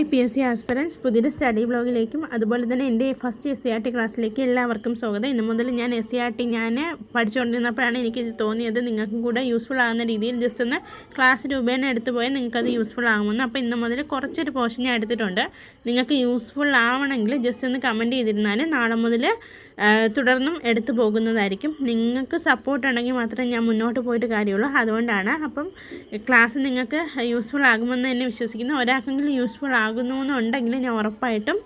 I P S C aspirants പുതിയൊരു study ബ്ലോഗിലേക്കും അതുപോലെ തന്നെ എന്റെ first S C R T ക്ലാസ്സിലേക്ക് എല്ലാവർക്കും സ്വാഗതം. ഇന്ന് മുതൽ ഞാൻ എസ് സി ആർ ടി ഞാൻ പഠിച്ചുകൊണ്ടിരുന്നപ്പോഴാണ് എനിക്ക് തോന്നിയത് നിങ്ങൾക്കും കൂടെ യൂസ്ഫുൾ ആകുന്ന രീതിയിൽ ജസ്റ്റ് ഒന്ന് ക്ലാസ് രൂപേണ എടുത്തു പോയാൽ നിങ്ങൾക്കത് യൂസ്ഫുൾ ആകുമെന്ന്. അപ്പോൾ ഇന്ന് മുതൽ കുറച്ചൊരു പോർഷൻ ഞാൻ എടുത്തിട്ടുണ്ട്. നിങ്ങൾക്ക് യൂസ്ഫുൾ ആവണമെങ്കിൽ ജസ്റ്റ് ഒന്ന് കമന്റ് ചെയ്തിരുന്നാൽ നാളെ മുതൽ തുടർന്നും എടുത്തു പോകുന്നതായിരിക്കും. നിങ്ങൾക്ക് സപ്പോർട്ട് ഉണ്ടെങ്കിൽ മാത്രമേ ഞാൻ മുന്നോട്ട് പോയിട്ട് കാര്യമുള്ളൂ. അതുകൊണ്ടാണ് അപ്പം ക്ലാസ് നിങ്ങൾക്ക് യൂസ്ഫുൾ ആകുമെന്ന് തന്നെ വിശ്വസിക്കുന്നു. ഒരാൾക്കെങ്കിലും യൂസ്ഫുൾ ആകുന്നു എന്നുണ്ടെങ്കിൽ ഞാൻ ഉറപ്പായിട്ടും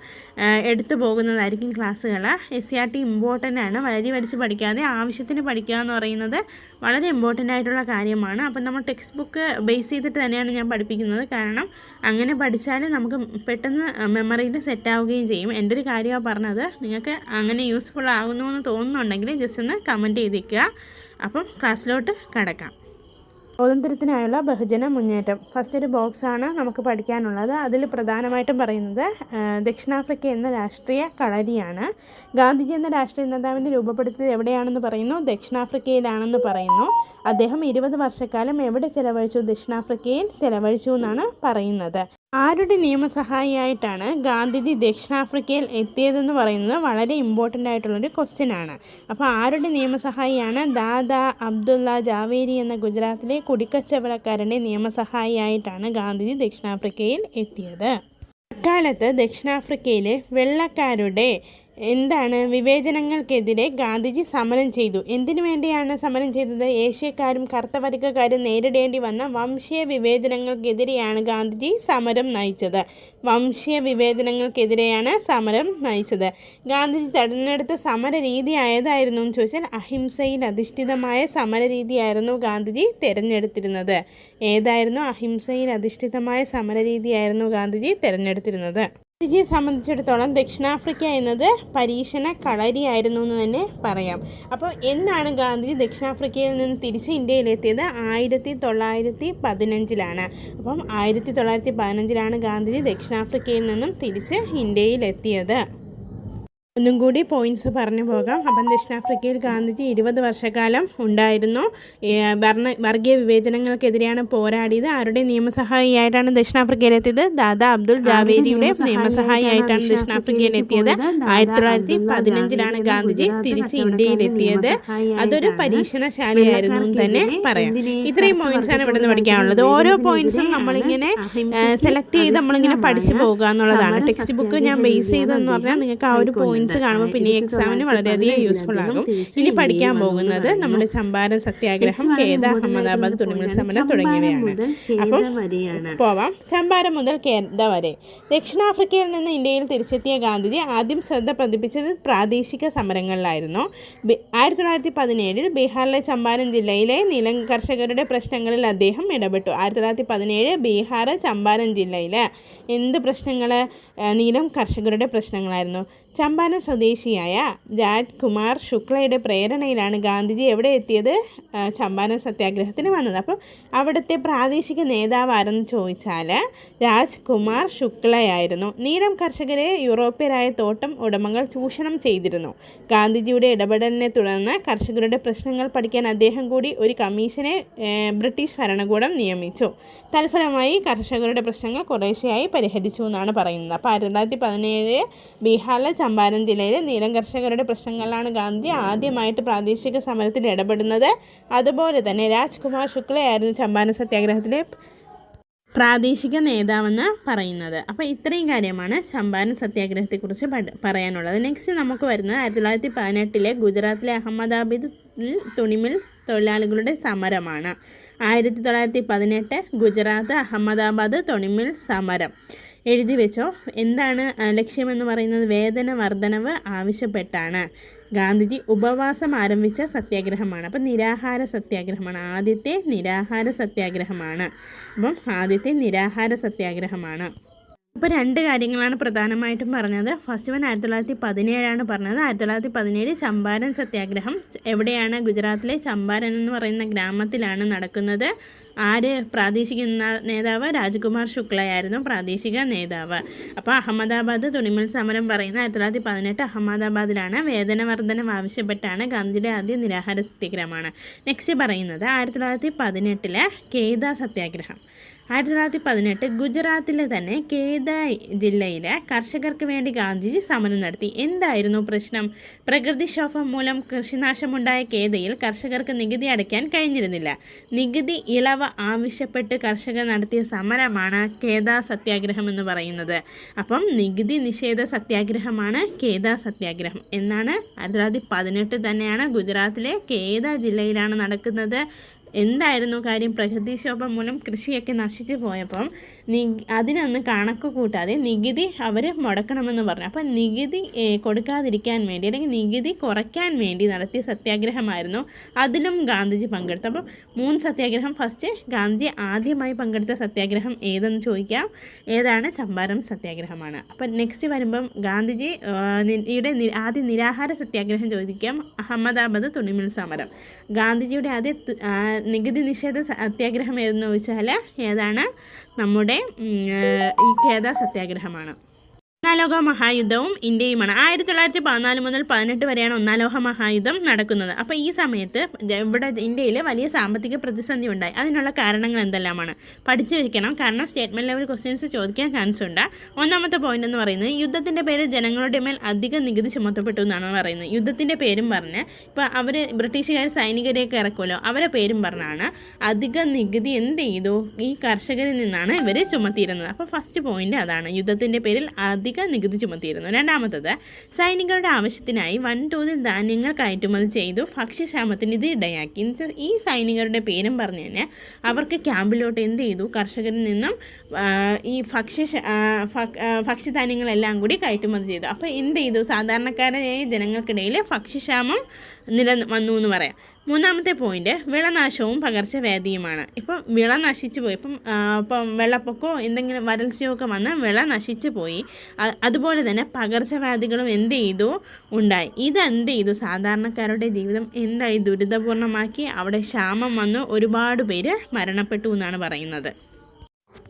എടുത്തു പോകുന്നതായിരിക്കും ക്ലാസ്സുകൾ S C R T important ആണ്. വരി വരിച്ച് പഠിക്കാതെ ആവശ്യത്തിന് പഠിക്കുക എന്ന് പറയുന്നത് വളരെ ഇമ്പോർട്ടന്റ് ആയിട്ടുള്ള കാര്യമാണ്. അപ്പം നമ്മൾ ടെക്സ്റ്റ് ബുക്ക് ബേസ് ചെയ്തിട്ട് തന്നെയാണ് ഞാൻ പഠിപ്പിക്കുന്നത്. കാരണം അങ്ങനെ പഠിച്ചാൽ നമുക്ക് പെട്ടെന്ന് മെമ്മറിയിൽ സെറ്റ് ആവുകയും ചെയ്യും. എന്റെ ഒരു കാര്യമാണ് പറഞ്ഞത്. നിങ്ങൾക്ക് അങ്ങനെ യൂസ്ഫുൾ ആകുന്നു എന്ന് തോന്നുന്നുണ്ടെങ്കിൽ ജസ്റ്റ് ഒന്ന് കമന്റ് ചെയ്തിരിക്കുക അപ്പം ക്ലാസ്സിലോട്ട് കടക്കാം. സ്വാതന്ത്ര്യത്തിനായുള്ള ബഹുജന മുന്നേറ്റം. ഫസ്റ്റ് ഒരു ബോക്സാണ് നമുക്ക് പഠിക്കാനുള്ളത്. അതിൽ പ്രധാനമായിട്ടും പറയുന്നത് ദക്ഷിണാഫ്രിക്ക എന്ന രാഷ്ട്രീയ കളരിയാണ്. ഗാന്ധിജി എന്ന രാഷ്ട്രീയ നേതാവിനെ രൂപപ്പെടുത്തിയത് എവിടെയാണെന്ന് പറയുന്നു? ദക്ഷിണാഫ്രിക്കയിലാണെന്ന് പറയുന്നു. അദ്ദേഹം ഇരുപത് വർഷക്കാലം എവിടെ ചെലവഴിച്ചു? ദക്ഷിണാഫ്രിക്കയിൽ ചെലവഴിച്ചു എന്നാണ് പറയുന്നത്. ആരുടെ നിയമസഹായിയായിട്ടാണ് ഗാന്ധിജി ദക്ഷിണാഫ്രിക്കയിൽ എത്തിയതെന്ന് പറയുന്നത് വളരെ ഇമ്പോർട്ടന്റ് ആയിട്ടുള്ളൊരു ക്വസ്റ്റ്യൻ ആണ്. അപ്പോൾ ആരുടെ നിയമസഹായിയാണ് ദാദാ അബ്ദുള്ള ജാവേരി എന്ന ഗുജറാത്തിലെ കുടിക്കച്ചവടക്കാരന്റെ നിയമസഹായിയായിട്ടാണ് ഗാന്ധിജി ദക്ഷിണാഫ്രിക്കയിൽ എത്തിയത്. അക്കാലത്ത് ദക്ഷിണാഫ്രിക്കയിലെ വെള്ളക്കാരുടെ എന്താണ് വിവേചനങ്ങൾക്കെതിരെ ഗാന്ധിജി സമരം ചെയ്തു? എന്തിനു വേണ്ടിയാണ് സമരം ചെയ്തത്? ഏഷ്യക്കാരും കറുത്ത വർഗക്കാരും നേരിടേണ്ടി വന്ന വംശീയ വിവേചനങ്ങൾക്കെതിരെയാണ് ഗാന്ധിജി സമരം നയിച്ചത്. വംശീയ വിവേചനങ്ങൾക്കെതിരെയാണ് സമരം നയിച്ചത്. ഗാന്ധിജി തെരഞ്ഞെടുത്ത സമര രീതി ആയതായിരുന്നു എന്ന് ചോദിച്ചാൽ അഹിംസയിൽ അധിഷ്ഠിതമായ സമര രീതിയായിരുന്നു ഗാന്ധിജി തിരഞ്ഞെടുത്തിരുന്നത്. ഏതായിരുന്നു അഹിംസയിൽ അധിഷ്ഠിതമായ സമര രീതിയായിരുന്നു ഗാന്ധിജി തിരഞ്ഞെടുത്തിരുന്നത്? ഗാന്ധിജിയെ സംബന്ധിച്ചിടത്തോളം ദക്ഷിണാഫ്രിക്ക എന്നത് പരീക്ഷണ കളരിയായിരുന്നു എന്ന് തന്നെ പറയാം. അപ്പോൾ എന്നാണ് ഗാന്ധിജി ദക്ഷിണാഫ്രിക്കയിൽ നിന്ന് തിരിച്ച് ഇന്ത്യയിലെത്തിയത്? ആയിരത്തി തൊള്ളായിരത്തി പതിനഞ്ചിലാണ്. അപ്പം ആയിരത്തി തൊള്ളായിരത്തി പതിനഞ്ചിലാണ് ഗാന്ധിജി ദക്ഷിണാഫ്രിക്കയിൽ നിന്നും തിരിച്ച് ഇന്ത്യയിലെത്തിയത്. ഒന്നും കൂടി പോയിന്റ്സ് പറഞ്ഞു പോകാം. അപ്പം ദക്ഷിണാഫ്രിക്കയിൽ ഗാന്ധിജി ഇരുപത് വർഷക്കാലം ഉണ്ടായിരുന്നു. ഭരണ വർണ വർഗീയ വിവേചനങ്ങൾക്കെതിരെയാണ് പോരാടിയത്. ആരുടെ നിയമസഹായിയായിട്ടാണ് ദക്ഷിണാഫ്രിക്കയിലെത്തിയത്? ദാദാ അബ്ദുൾ ജാവേരിയുടെ നിയമസഹായിയായിട്ടാണ് ദക്ഷിണാഫ്രിക്കയിലെത്തിയത്. ആയിരത്തി തൊള്ളായിരത്തി പതിനഞ്ചിലാണ് ഗാന്ധിജി തിരിച്ച് ഇന്ത്യയിലെത്തിയത്. അതൊരു പരീക്ഷണശാലയായിരുന്നു തന്നെ പറയാം. ഇത്രയും പോയിന്റ്സ് ആണ് ഇവിടെ നിന്ന് പഠിക്കാനുള്ളത്. ഓരോ പോയിന്റ്സും നമ്മളിങ്ങനെ സെലക്ട് ചെയ്ത് നമ്മളിങ്ങനെ പഠിച്ചു പോകുക എന്നുള്ളതാണ് ടെക്സ്റ്റ് ബുക്ക് ഞാൻ ബേസ് ചെയ്തതെന്ന് പറഞ്ഞാൽ നിങ്ങൾക്ക് ആ ഒരു പോയിന്റ്സ് കാണുമ്പോൾ പിന്നെ എക്സാമിന് വളരെയധികം യൂസ്ഫുൾ ആകും. ഇനി പഠിക്കാൻ പോകുന്നത് നമ്മുടെ ചമ്പാരൻ സത്യാഗ്രഹം കേദ അഹമ്മദാബാദ് തുണിമിൽ സമരം തുടങ്ങിയവയാണ്. അപ്പം പോവാം. ചമ്പാരൻ മുതൽ കേരള വരെ. ദക്ഷിണാഫ്രിക്കയിൽ നിന്ന് ഇന്ത്യയിൽ തിരിച്ചെത്തിയ ഗാന്ധിജി ആദ്യം ശ്രദ്ധ പതിപ്പിച്ചത് പ്രാദേശിക സമരങ്ങളിലായിരുന്നു. ആയിരത്തി തൊള്ളായിരത്തി പതിനേഴിൽ ബീഹാറിലെ ചമ്പാരൻ ജില്ലയിലെ നിലം കർഷകരുടെ പ്രശ്നങ്ങളിൽ അദ്ദേഹം ഇടപെട്ടു. ആയിരത്തി തൊള്ളായിരത്തി പതിനേഴ് ബീഹാർ ചമ്പാരൻ ജില്ലയിൽ എന്ത് പ്രശ്നങ്ങൾ നീലം കർഷകരുടെ പ്രശ്നങ്ങളായിരുന്നു? ചമ്പാരൻ സ്വദേശിയായ രാജ്കുമാർ ശുക്ലയുടെ പ്രേരണയിലാണ് ഗാന്ധിജി എവിടെ എത്തിയത്? ചമ്പാന സത്യാഗ്രഹത്തിന് വന്നത്. അപ്പം അവിടുത്തെ പ്രാദേശിക നേതാവ് ആരെന്ന് ചോദിച്ചാൽ രാജ്കുമാർ ശുക്ലയായിരുന്നു. നീലം കർഷകരെ യൂറോപ്യരായ തോട്ടം ഉടമകൾ ചൂഷണം ചെയ്തിരുന്നു. ഗാന്ധിജിയുടെ ഇടപെടലിനെ തുടർന്ന് കർഷകരുടെ പ്രശ്നങ്ങൾ പഠിക്കാൻ അദ്ദേഹം കൂടി ഒരു കമ്മീഷനെ ബ്രിട്ടീഷ് ഭരണകൂടം നിയമിച്ചു. തൽഫലമായി കർഷകരുടെ പ്രശ്നങ്ങൾ കുറേശ്ശെയായി പരിഹരിച്ചു എന്നാണ് പറയുന്നത്. അപ്പോൾ ആയിരത്തി തൊള്ളായിരത്തി പതിനേഴ് ബീഹാറിലെ ചമ്പാരൻ ജില്ലയിലെ നീലം കർഷകരുടെ പ്രശ്നങ്ങളിലാണ് ഗാന്ധി ആദ്യമായിട്ട് പ്രാദേശിക സമരത്തിൽ ഇടപെടുന്നത്. അതുപോലെ തന്നെ രാജ്കുമാർ ശുക്ലയായിരുന്നു ചമ്പാരൻ സത്യാഗ്രഹത്തിലെ പ്രാദേശിക നേതാവെന്ന് പറയുന്നത്. അപ്പോൾ ഇത്രയും കാര്യമാണ് ചമ്പാരൻ സത്യാഗ്രഹത്തെക്കുറിച്ച് പറയാനുള്ളത്. നെക്സ്റ്റ് നമുക്ക് വരുന്നത് ആയിരത്തി തൊള്ളായിരത്തി പതിനെട്ടിലെ ഗുജറാത്തിലെ അഹമ്മദാബാദിൽ തുണിമിൽ തൊഴിലാളികളുടെ സമരമാണ്. ആയിരത്തി തൊള്ളായിരത്തി പതിനെട്ട് ഗുജറാത്ത് അഹമ്മദാബാദ് തുണിമിൽ സമരം. എഴുതി വെച്ചോ. എന്താണ് ലക്ഷ്യമെന്ന് പറയുന്നത് വേതന വർധനവ് ആവശ്യപ്പെട്ടാണ്. ഗാന്ധിജി ഉപവാസം ആരംഭിച്ച സത്യാഗ്രഹമാണ്. അപ്പം നിരാഹാര സത്യാഗ്രഹമാണ്. ആദ്യത്തെ നിരാഹാര സത്യാഗ്രഹമാണ്. അപ്പം ആദ്യത്തെ നിരാഹാര സത്യാഗ്രഹമാണ്. അപ്പോൾ രണ്ട് കാര്യങ്ങളാണ് പ്രധാനമായിട്ടും പറഞ്ഞത്. ഫസ്റ്റ് വൺ ആയിരത്തി തൊള്ളായിരത്തി പതിനേഴാണ് പറഞ്ഞത്. ആയിരത്തി തൊള്ളായിരത്തി പതിനേഴ് ചമ്പാരൻ സത്യാഗ്രഹം. എവിടെയാണ് ഗുജറാത്തിലെ ചമ്പാരൻ എന്ന് പറയുന്ന ഗ്രാമത്തിലാണ് നടക്കുന്നത്. ആര് പ്രാദേശിക നേതാവ്? രാജ്കുമാർ ശുക്ലയായിരുന്നു പ്രാദേശിക നേതാവ്. അപ്പോൾ അഹമ്മദാബാദ് തുണിമൽ സമരം പറയുന്ന ആയിരത്തി തൊള്ളായിരത്തി പതിനെട്ട് അഹമ്മദാബാദിലാണ് വേതന വർധനം ആവശ്യപ്പെട്ടാണ് ഗാന്ധിയുടെ ആദ്യ നിരാഹാര സത്യാഗ്രഹമാണ്. നെക്സ്റ്റ് പറയുന്നത് ആയിരത്തി തൊള്ളായിരത്തി പതിനെട്ടിലെ കേദ സത്യാഗ്രഹം. ആയിരത്തി തൊള്ളായിരത്തി പതിനെട്ട് ഗുജറാത്തിലെ തന്നെ കേദ ജില്ലയിലെ കർഷകർക്ക് വേണ്ടി ഗാന്ധിജി സമരം നടത്തി. എന്തായിരുന്നു പ്രശ്നം? പ്രകൃതിക്ഷോഭം മൂലം കൃഷിനാശമുണ്ടായ കേദയിൽ കർഷകർക്ക് നികുതി അടയ്ക്കാൻ കഴിഞ്ഞിരുന്നില്ല. നികുതി ഇളവ് ആവശ്യപ്പെട്ട് കർഷകർ നടത്തിയ സമരമാണ് കേദ സത്യാഗ്രഹം എന്ന് പറയുന്നത്. അപ്പം നികുതി നിഷേധ സത്യാഗ്രഹമാണ് കേദ സത്യാഗ്രഹം എന്നാണ് ആയിരത്തി തൊള്ളായിരത്തി പതിനെട്ട് തന്നെയാണ് ഗുജറാത്തിലെ കേദ ജില്ലയിലാണ് നടക്കുന്നത്. എന്തായിരുന്നു കാര്യം? പ്രകൃതിക്ഷോഭം മൂലം കൃഷിയൊക്കെ നശിച്ചു പോയപ്പം നി അതിനൊന്ന് കണക്ക് കൂട്ടാതെ നികുതി അവർ മുടക്കണമെന്ന് പറഞ്ഞു. അപ്പം നികുതി കൊടുക്കാതിരിക്കാൻ വേണ്ടി അല്ലെങ്കിൽ നികുതി കുറയ്ക്കാൻ വേണ്ടി നടത്തിയ സത്യാഗ്രഹമായിരുന്നു അതിലും ഗാന്ധിജി പങ്കെടുത്തു അപ്പം മൂന്ന് സത്യാഗ്രഹം. ഫസ്റ്റ് ഗാന്ധിജി ആദ്യമായി പങ്കെടുത്ത സത്യാഗ്രഹം ഏതെന്ന് ചോദിക്കാം. ഏതാണ്? ചമ്പാരം സത്യാഗ്രഹമാണ്. അപ്പം നെക്സ്റ്റ് വരുമ്പം ഗാന്ധിജി ഇവിടെ ആദ്യ നിരാഹാര സത്യാഗ്രഹം ചോദിക്കാം. അഹമ്മദാബാദ് തുണിമിൽ സമരം. ഗാന്ധിജിയുടെ ആദ്യ നികുതി നിഷേധ സത്യാഗ്രഹം ഏതെന്ന് ചോദിച്ചാൽ ഏതാണ്? നമ്മുടെ ഈ ഖേദ സത്യാഗ്രഹമാണ്. ഒന്നാം ലോക മഹായുദ്ധവും ഇന്ത്യയുമാണ്. ആയിരത്തി തൊള്ളായിരത്തി പതിനാല് മുതൽ പതിനെട്ട് വരെയാണ് ഒന്നാം ലോക മഹായുദ്ധം നടക്കുന്നത്. അപ്പോൾ ഈ സമയത്ത് ഇവിടെ ഇന്ത്യയിൽ വലിയ സാമ്പത്തിക പ്രതിസന്ധി ഉണ്ടായി. അതിനുള്ള കാരണങ്ങൾ എന്തെല്ലാമാണ്? പഠിച്ചു വയ്ക്കണം കാരണം സ്റ്റേറ്റ്മെന്റ് ലെവൽ ക്വസ്റ്റ്യൻസ് ചോദിക്കാൻ ചാൻസ് ഉണ്ട്. ഒന്നാമത്തെ പോയിന്റ് എന്ന് പറയുന്നത് യുദ്ധത്തിന്റെ പേര് ജനങ്ങളുടെ മേൽ അധിക നികുതി ചുമത്തപ്പെട്ടു എന്നാണ് പറയുന്നത്. യുദ്ധത്തിന്റെ പേരും പറഞ്ഞ് ഇപ്പോൾ അവർ ബ്രിട്ടീഷുകാർ സൈനികരെയൊക്കെ ഇറക്കുമല്ലോ. അവരെ പേരും പറഞ്ഞാണ് അധിക നികുതി എന്ത് ചെയ്തു? ഈ കർഷകരിൽ നിന്നാണ് ഇവർ ചുമത്തിയിരുന്നത്. അപ്പോൾ ഫസ്റ്റ് പോയിന്റ് അതാണ്. യുദ്ധത്തിന്റെ പേരിൽ അധിക നികുതി ചുമത്തിയിരുന്നു. രണ്ടാമത്തത് സൈനികരുടെ ആവശ്യത്തിനായി വൻതോതിൽ ധാന്യങ്ങൾ കയറ്റുമതി ചെയ്തു. ഭക്ഷ്യക്ഷാമത്തിന് ഇത് ഇടയാക്കി. ഈ സൈനികരുടെ പേരും പറഞ്ഞു തന്നെ അവർക്ക് ക്യാമ്പിലോട്ട് എന്ത് ചെയ്തു? കർഷകരിൽ നിന്നും ഈ ഭക്ഷ്യ ഭക്ഷ്യധാന്യങ്ങളെല്ലാം കൂടി കയറ്റുമതി ചെയ്തു. അപ്പോൾ എന്ത് ചെയ്തു? സാധാരണക്കാരായ ജനങ്ങൾക്കിടയിൽ ഭക്ഷ്യക്ഷാമം നില വന്നു എന്ന് പറയാം. മൂന്നാമത്തെ പോയിന്റ് വിളനാശവും പകർച്ചവ്യാധിയുമാണ്. ഇപ്പം വിള നശിച്ചു പോയി. ഇപ്പം ഇപ്പം വെള്ളപ്പൊക്കമോ എന്തെങ്കിലും വരൾച്ചയോ ഒക്കെ വന്ന് വിള നശിച്ചു പോയി. അതുപോലെ തന്നെ പകർച്ചവ്യാധികളും എന്ത് ചെയ്തു? ഉണ്ടായി. ഇതെന്ത് ചെയ്തു? സാധാരണക്കാരുടെ ജീവിതം എന്തായി? ദുരിതപൂർണമാക്കി അവിടെ ക്ഷാമം വന്ന്. ഒരുപാട് പേര് മരണപ്പെട്ടു എന്നാണ് പറയുന്നത്.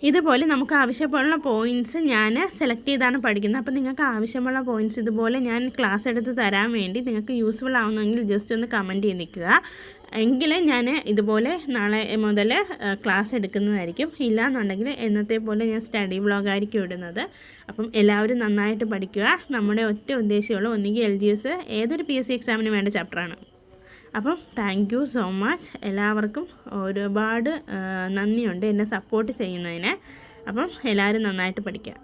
ഇതുപോലെ നമുക്ക് ആവശ്യമുള്ള പോയിന്റ്സ് ഞാൻ സെലക്ട് ചെയ്താണ് പഠിക്കുന്നത്. അപ്പോൾ നിങ്ങൾക്ക് ആവശ്യമുള്ള പോയിന്റ്സ് ഇതുപോലെ ഞാൻ ക്ലാസ് എടുത്ത് തരാൻ വേണ്ടി നിങ്ങൾക്ക് യൂസ്ഫുൾ ആവുന്നെങ്കിൽ ജസ്റ്റ് ഒന്ന് കമന്റ് ചെയ്ത് നിൽക്കുക. എങ്കിലേ ഞാൻ ഇതുപോലെ നാളെ മുതൽ ക്ലാസ് എടുക്കുന്നതായിരിക്കും. ഇല്ല എന്നുണ്ടെങ്കിൽ എന്നത്തെ പോലെ ഞാൻ സ്റ്റഡി ബ്ലോഗായിരിക്കും ഇടുന്നത്. അപ്പം എല്ലാവരും നന്നായിട്ട് പഠിക്കുക. നമ്മുടെ ഒറ്റ ഉദ്ദേശമുള്ള ഒന്നുകിൽ എൽ ജി എസ് ഏതൊരു പി എസ് സി എക്സാമിന് വേണ്ട ചാപ്റ്ററാണ് അപ്പം താങ്ക് യു സോ മച്ച് എല്ലാവർക്കും ഒരുപാട് നന്ദിയുണ്ട് എന്നെ സപ്പോർട്ട് ചെയ്യുന്നതിന്. അപ്പം എല്ലാവരും നന്നായിട്ട് പഠിക്കുക.